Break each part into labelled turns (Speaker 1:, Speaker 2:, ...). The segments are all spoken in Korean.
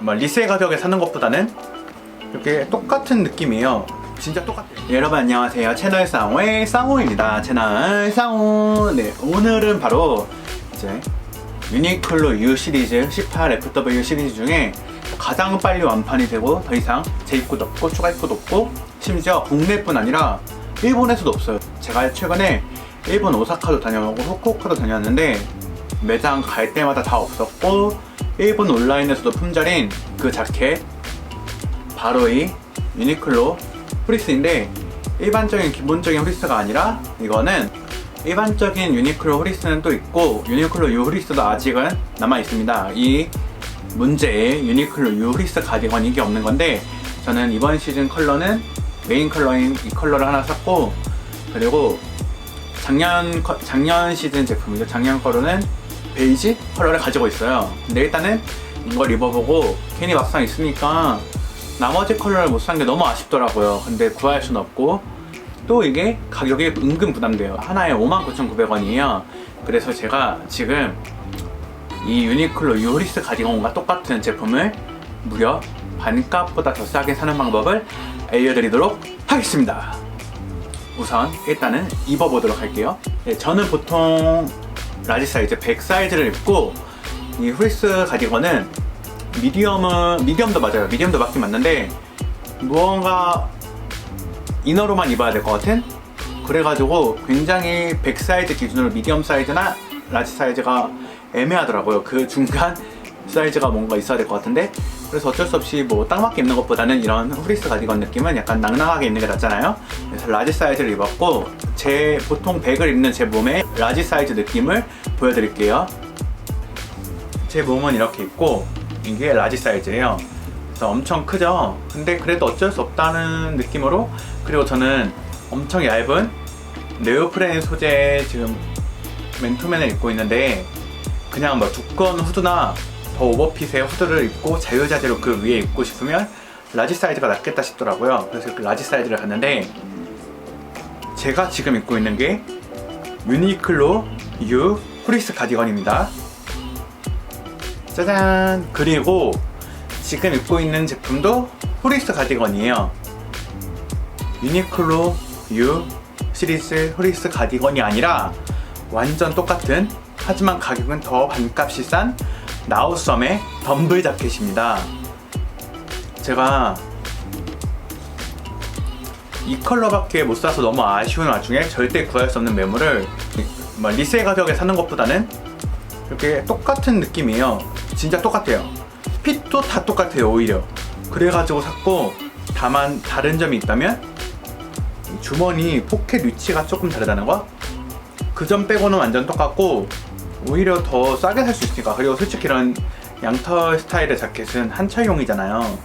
Speaker 1: 뭐 리세 가격에 사는 것보다는 이렇게 똑같은 느낌이에요. 진짜 똑같아요. 네, 여러분 안녕하세요. 채널 쌍호의 쌍호입니다. 채널 쌍호. 네, 오늘은 바로 이제 유니클로 U 시리즈 18FW 시리즈 중에 가장 빨리 완판이 되고 더 이상 재입고도 없고 추가 입고도 없고 심지어 국내뿐 아니라 일본에서도 없어요. 제가 최근에 일본 오사카도 다녀오고 후쿠오카도 다녔는데 매장 갈 때마다 다 없었고 일본 온라인에서도 품절인 그 자켓 바로 이 유니클로 후리스인데 일반적인 기본적인 후리스가 아니라 이거는 일반적인 유니클로 후리스는 또 있고 유니클로 유 후리스도 아직은 남아 있습니다. 이 문제의 유니클로 유 후리스 가디건 이게 없는 건데 저는 이번 시즌 컬러는 메인 컬러인 이 컬러를 하나 샀고 그리고 작년 거- 작년 시즌 제품이죠. 작년 거로는 베이지 컬러를 가지고 있어요. 근데 일단은 이걸 입어보고 괜히 막상 있으니까 나머지 컬러를 못 산 게 너무 아쉽더라고요. 근데 구할 수는 없고 또 이게 가격이 은근 부담돼요. 하나에 59,900원이에요. 그래서 제가 지금 이 유니클로 유리스 가디건과 똑같은 제품을 무려 반값보다 더 싸게 사는 방법을 알려드리도록 하겠습니다. 우선 일단은 입어보도록 할게요. 네, 저는 보통 라지 사이즈 100 사이즈를 입고 이 후리스 가디건은 미디엄은 미디엄도 맞아요. 미디엄도 맞긴 맞는데 무언가 이너로만 입어야 될 것 같은 그래가지고 굉장히 100 사이즈 기준으로 미디엄 사이즈나 라지 사이즈가 애매하더라고요. 그 중간 사이즈가 뭔가 있어야 될 것 같은데 그래서 어쩔 수 없이 뭐 딱 맞게 입는 것보다는 이런 후리스 가디건 느낌은 약간 낭낭하게 입는 게 낫잖아요. 그래서 라지 사이즈를 입었고 제 보통 100을 입는 제 몸에 라지 사이즈 느낌을 보여드릴게요. 제 몸은 이렇게 있고 이게 라지 사이즈예요. 그래서 엄청 크죠. 근데 그래도 어쩔 수 없다는 느낌으로 그리고 저는 엄청 얇은 네오프렌 소재 지금 맨투맨을 입고 있는데 그냥 뭐 두꺼운 후드나 더 오버핏의 후드를 입고 자유자재로 그 위에 입고 싶으면 라지 사이즈가 낫겠다 싶더라고요. 그래서 그 라지 사이즈를 갔는데 제가 지금 입고 있는 게 유니클로 U 프리스 가디건입니다. 짜잔! 그리고 지금 입고 있는 제품도 후리스 가디건이에요. 유니클로 U 시리즈 후리스 가디건이 아니라 완전 똑같은 하지만 가격은 더 반값이 싼 나우썸의 덤블 자켓입니다. 제가 이 컬러밖에 못 사서 너무 아쉬운 와중에 절대 구할 수 없는 매물을 뭐 리세 가격에 사는 것보다는 이렇게 똑같은 느낌이에요. 진짜 똑같아요. 핏도 다 똑같아요, 오히려. 그래가지고 샀고, 다만 다른 점이 있다면, 이 주머니 포켓 위치가 조금 다르다는 거? 그 점 빼고는 완전 똑같고, 오히려 더 싸게 살 수 있으니까. 그리고 솔직히 이런 양털 스타일의 자켓은 한철용이잖아요.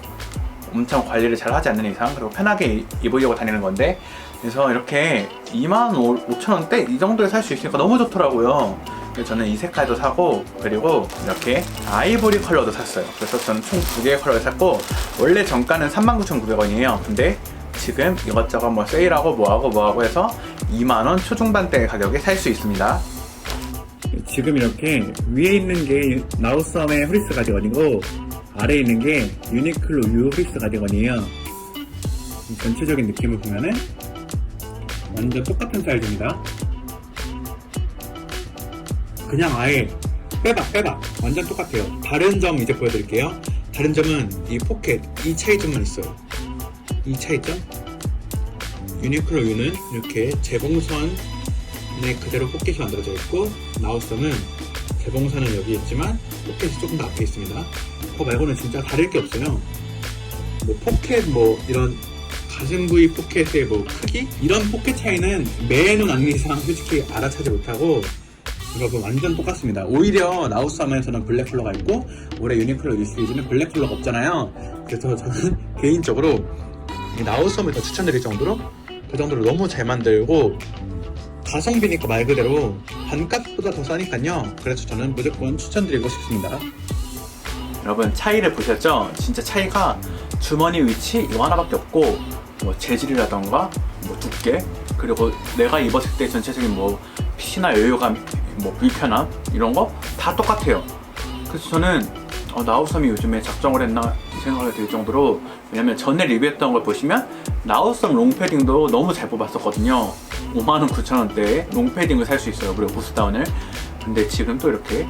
Speaker 1: 엄청 관리를 잘 하지 않는 이상, 그리고 편하게 입으려고 다니는 건데, 그래서 이렇게 2만 5천원대 이 정도에 살 수 있으니까 너무 좋더라고요. 그래서 저는 이 색깔도 사고 그리고 이렇게 아이보리 컬러도 샀어요. 그래서 저는 총 두 개의 컬러를 샀고 원래 정가는 39,900원이에요. 근데 지금 이것저것 뭐 세일하고 뭐하고 뭐하고 해서 2만원 초중반대 가격에 살 수 있습니다. 지금 이렇게 위에 있는 게 나우썸의 후리스 가디건이고 아래에 있는 게 유니클로 유 후리스 가디건이에요. 전체적인 느낌을 보면은 완전 똑같은 사이즈입니다. 그냥 아예 빼박 빼박 완전 똑같아요. 다른 점 이제 보여드릴게요. 다른 점은 이 포켓 이 차이점만 있어요. 이 차이점. 유니클로 U는 이렇게 재봉선에 그대로 포켓이 만들어져 있고 나우썸은 재봉선은 여기 있지만 포켓이 조금 더 앞에 있습니다. 그거 말고는 진짜 다를 게 없어요. 뭐 포켓 뭐 이런 가슴 부위 포켓의 뭐 크기 이런 포켓 차이는 매는 아닌 이상 솔직히 알아차지 못하고 여러분 완전 똑같습니다. 오히려 나우스함에서는 블랙 컬러가 있고 올해 유니클로 시리즈는 블랙 컬러가 없잖아요. 그래서 저는 개인적으로 이 나우스함을 더 추천드릴 정도로 그 정도로 너무 잘 만들고 가성비니까 말 그대로 반값보다 더 싸니까요. 그래서 저는 무조건 추천드리고 싶습니다. 여러분 차이를 보셨죠? 진짜 차이가 주머니 위치 이거 하나밖에 없고 뭐 재질이라던가 뭐 두께 그리고 내가 입었을 때 전체적인 뭐 핏이나 여유감 뭐 불편함 이런 거 다 똑같아요. 그래서 저는 어, 나우섬이 요즘에 작정을 했나 생각이 들 정도로 왜냐면 전에 리뷰했던 걸 보시면 나우섬 롱패딩도 너무 잘 뽑았었거든요 5만 원 9천 원대에 롱패딩을 살 수 있어요 무려 보스다운을 근데 지금 또 이렇게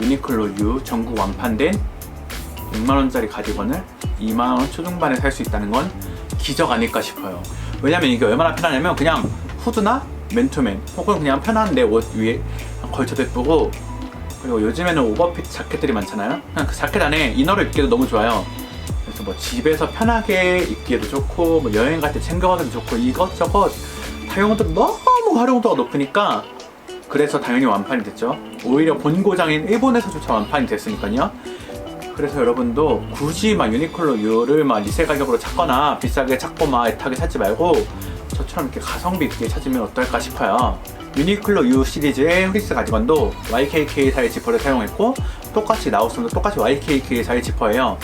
Speaker 1: 유니클로 U 전국 완판된 6만원짜리 가디건을 2만원 초중반에 살 수 있다는 건 기적 아닐까 싶어요 왜냐면 이게 얼마나 편하냐면 그냥 후드나 맨투맨 혹은 그냥 편한 내 옷 위에 걸쳐도 예쁘고 그리고 요즘에는 오버핏 자켓들이 많잖아요. 그냥 그 자켓 안에 이너를 입기도 너무 좋아요. 그래서 뭐 집에서 편하게 입기에도 좋고 뭐 여행 갈 때 챙겨가기도 좋고 이것저것 다용도가 너무 활용도가 높으니까 그래서 당연히 완판이 됐죠. 오히려 본고장인 일본에서조차 완판이 됐으니까요. 그래서 여러분도 굳이 막 유니클로 유를 막 리세 가격으로 찾거나 비싸게 찾고 막 애타게 찾지 말고 저처럼 이렇게 가성비 있게 찾으면 어떨까 싶어요. 유니클로 U 시리즈의 프리스 가디건도 YKK사의 지퍼를 사용했고 똑같이 나우스도 똑같이 YKK사의 지퍼예요.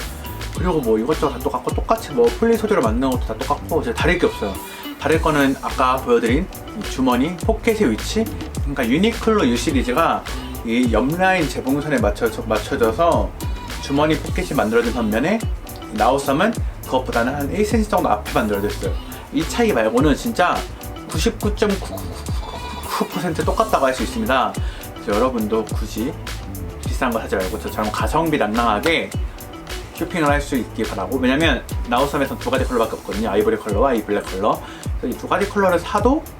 Speaker 1: 그리고 뭐 이것저것 다 똑같고 똑같이 뭐 폴리 소재로 만든 것도 다 똑같고 진짜 다를 게 없어요. 다를 거는 아까 보여드린 이 주머니 포켓의 위치 그러니까 유니클로 U 시리즈가 이 옆라인 재봉선에 맞춰, 맞춰져서 주머니 포켓이 만들어진 반면에 나우섬은 그것보다는 한 1cm 정도 앞에 만들어졌어요. 이 차이 말고는 진짜 99.9% 똑같다고 할 수 있습니다. 여러분도 굳이 비싼 거 사지 말고 저처럼 가성비 낭낭하게 쇼핑을 할 수 있길 바라고 왜냐면 나우섬에선 두 가지 컬러밖에 없거든요 아이보리 컬러와 이 블랙 컬러 이 두 가지 컬러를 사도 그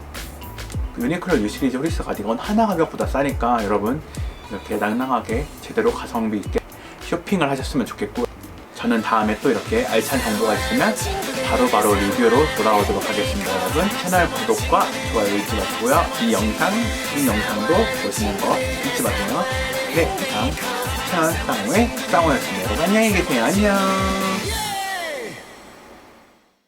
Speaker 1: 유니클로 U 시리즈 후리스 가디건 하나 가격보다 싸니까 여러분 이렇게 낭낭하게 제대로 가성비 있게 쇼핑을 하셨으면 좋겠고 저는 다음에 또 이렇게 알찬 정보가 있으면 바로 바로 리뷰로 돌아오도록 하겠습니다. 여러분 채널 구독과 좋아요 잊지 마시고요. 이 영상 이 영상도 보시는 거 잊지 마세요. 네 이상 채널 쌍우의 쌍우였습니다. 여러분 안녕히 계세요. 안녕